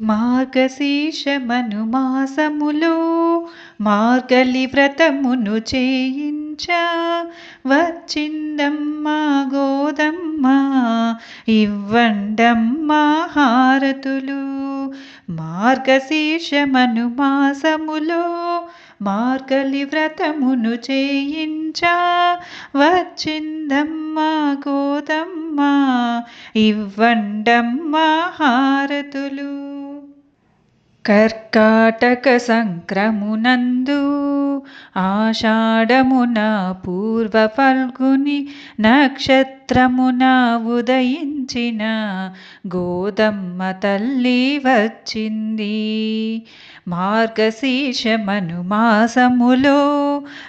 మార్గశీర్షమనుమాసములో మార్గలి వ్రతమును చేయించ. వచ్చిందమ్మా గోదమ్మ ఇవ్వండమ్మా హారతులు. మార్గశీర్షమనుమాసములో మార్గలి వ్రతమును చేయించ. వచ్చిందమ్మా గోదమ్మా ఇవ్వండమ్మా హారతులు. కర్కాటక సంక్రమునందు ఆషాఢమున పూర్వ ఫల్గుని నక్షత్రమున ఉదయించిన గోదమ్మ తల్లి వచ్చింది. మార్గశీర్షమను మాసములో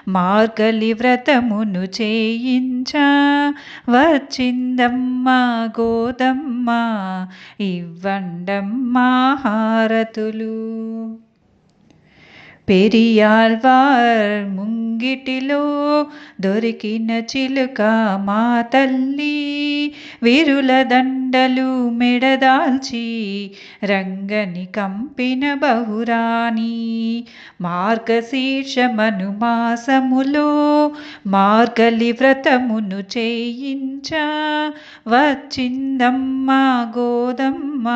మార్గలి వ్రతమును చేయించ వచ్చిందమ్మ గోదమ్మ ఇవ్వండమ్మా హారతులు. పెరియాల్వార్ ముంగిటిలో దొరికిన చిలుక మా తల్లి. విరుల దండలు మెడదాల్చి రంగని కంపిన బహురాణి. మార్గశీర్షమను మాసములో మార్గలి వ్రతమును చేయించ వచ్చిందమ్మా గోదమ్మ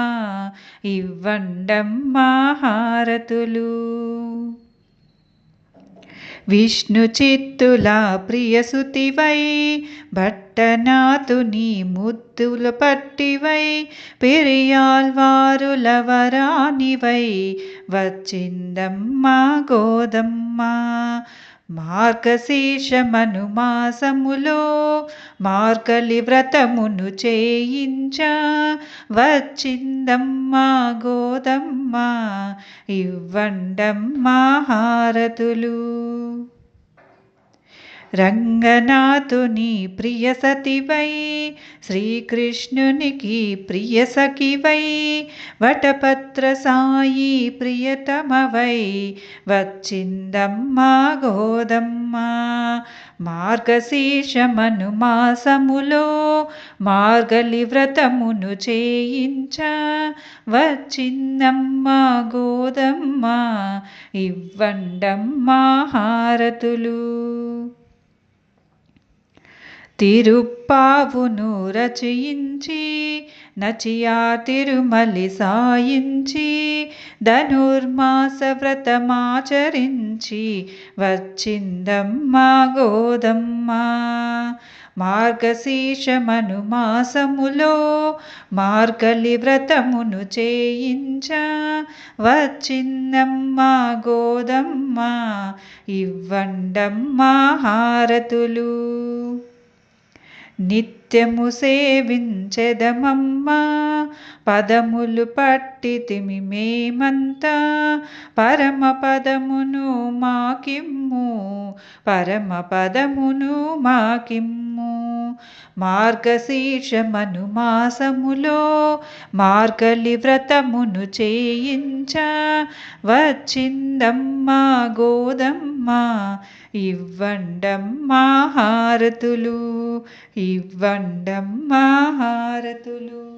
ఇవ్వండమ్మా హారతులు. విష్ణు చిత్తుల ప్రియసుతివై భట్టనాథుని ముద్దుల పట్టివై పెరియాల్వారుల వరానివై వచ్చిందమ్మా గోదమ్మ. మార్గశీర్షమను మాసములో మార్గలి వ్రతమును చేయించ వచ్చిందమ్మా గోదమ్మ. ఇవ్వండమ్మ హారతులు. రంగనాథుని ప్రియ సతివై శ్రీకృష్ణునికి ప్రియ సఖివై వటపత్ర సాయి ప్రియతమవై వచ్చిందమ్మా గోదమ్మా మార్గశీర్షమను మాసములో మార్గలి వ్రతమును చేయించ. వచ్చిందమ్మ గోదమ్మ ఇవ్వండమ్మ హారతులు. తిరుప్పావును రచయించి నచియా తిరుమలి సాయించి ధనుర్మాస వ్రతమాచరించి వచ్చిందమ్మ గోదమ్మ. మార్గశీర్షమను మాసములో మార్గలి వ్రతమును చేయించ వచ్చిందమ్మ గోదమ్మ. ఇవ్వండమ్మ హారతులు. నిత్యము సేవించెదమమ్మా. పదములు పట్టితిమి మేమంతా. పరమ పదమును మాకిమ్ము. పరమ పదమును మాకిమ్ము. మార్గశీర్షమను మాసములో. మార్గలి వ్రతమును చేయించ. వచ్చిందమ్మా గోదమ్మ ఇవ్వండమ్మా హారతులు ఇవ్వండమ్మా హారతులు